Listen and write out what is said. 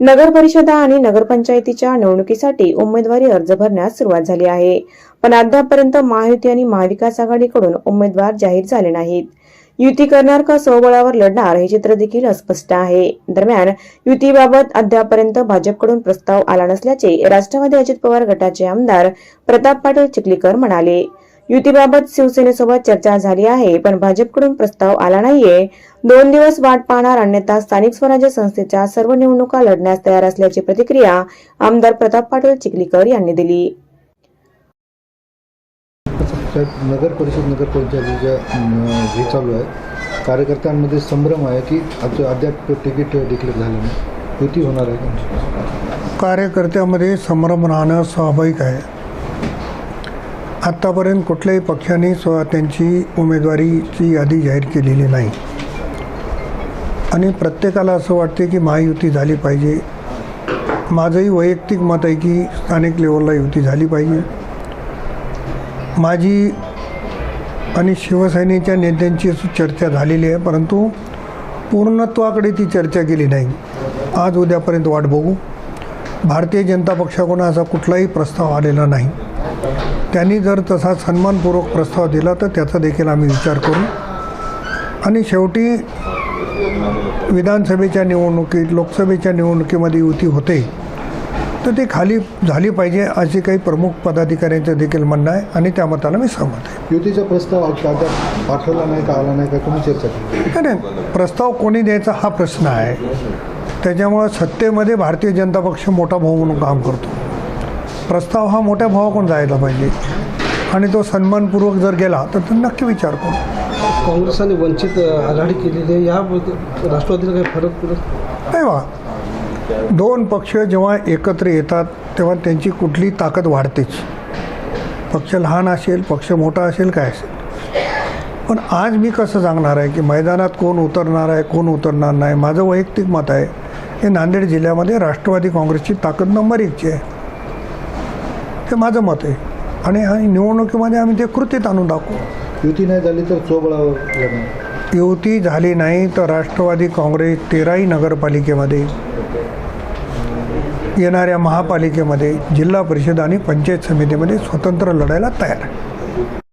नगर परिषदा आणि नगरपंचायतीच्या निवडणुकीसाठी उमेदवारी अर्ज भरण्यास सुरुवात झाली आहे. पण अद्यापपर्यंत महायुती आणि महाविकास आघाडीकडून उमेदवार जाहीर झाले नाहीत. युती करणार का स्वबळावर लढणार हे चित्र देखील अस्पष्ट आहे. दरम्यान युतीबाबत अद्यापपर्यंत भाजपकडून प्रस्ताव आला नसल्याचे राष्ट्रवादी अजित पवार गटाचे आमदार प्रताप पाटील चिखलीकर म्हणाले. युतीबाबत शिवसेनेसोबत चर्चा झाली आहे पण भाजपकडून प्रस्ताव आला नाहीये. दोन दिवस वाट पाहणार अन्यथा स्थानिक स्वराज्य संस्थेच्या सर्व निवडणुका लढण्यास तयार असल्याची प्रतिक्रिया आमदार प्रताप पाटील चिखलीकर यांनी दिली. नगर परिषद नगर हे चालू आहे. कार्यकर्त्यांमध्ये संभ्रम आहे की अद्या- अद्याप तिकीट डिक्लेअर झालं नाही. होणार आहे कार्यकर्त्यामध्ये संभ्रम राहणं स्वाभाविक आहे. आत्तापर्यंत कुठल्याही पक्षाने स्व त्यांची उमेदवारीची यादी जाहीर केलेली नाही. आणि प्रत्येकाला असं वाटते की महायुती झाली पाहिजे. माझंही वैयक्तिक मत आहे की स्थानिक लेवलला युती झाली पाहिजे. माझी आणि शिवसेनेच्या नेत्यांची असं चर्चा झालेली आहे परंतु पूर्णत्वाकडे ती चर्चा केली नाही. आज उद्यापर्यंत वाट बघू. भारतीय जनता पक्षाकडून असा कुठलाही प्रस्ताव आलेला नाही. त्यांनी जर तसा सन्मानपूर्वक प्रस्ताव दिला तर त्याचा देखील आम्ही विचार करू. आणि शेवटी विधानसभेच्या निवडणुकीत लोकसभेच्या निवडणुकीमध्ये युती होते तर ती खाली झाली पाहिजे असे काही प्रमुख पदाधिकाऱ्यांचं देखील म्हणणं आहे आणि त्या मताला मी सहमत आहे. युतीचा प्रस्ताव पाठवला नाही का आला नाही का तुम्ही चर्चा केली नाही प्रस्ताव कोणी द्यायचा हा प्रश्न आहे. त्याच्यामुळं सत्तेमध्ये भारतीय जनता पक्ष मोठा भाऊ म्हणून काम करतो. प्रस्ताव हा मोठ्या भावाकडून जायला पाहिजे. आणि तो सन्मानपूर्वक जर गेला तर तो नक्की विचार करू. काँग्रेस आणि वंचित आघाडी केलेली आहे. याबद्दल राष्ट्रवादीला काही फरक पडत नाही? बा. दोन पक्ष जेव्हा एकत्र येतात तेव्हा त्यांची कुठली ताकद वाढतेच. पक्ष लहान असेल पक्ष मोठा असेल काय असेल. पण आज मी कसं सांगणार आहे की मैदानात कोण उतरणार आहे कोण उतरणार नाही माझं वैयक्तिक मत आहे हे नांदेड जिल्ह्यामध्ये राष्ट्रवादी काँग्रेसची ताकद नंबर एकची आहे. हे माझं मत आहे. आणि निवडणुकीमध्ये आम्ही ते कृतीत आणून दाखवू. युती नाही झाली तर लढणार. युती झाली नाही तर राष्ट्रवादी काँग्रेस तेराही नगरपालिकेमध्ये येणाऱ्या महापालिकेमध्ये जिल्हा परिषद आणि पंचायत समितीमध्ये स्वतंत्र लढायला तयार आहे.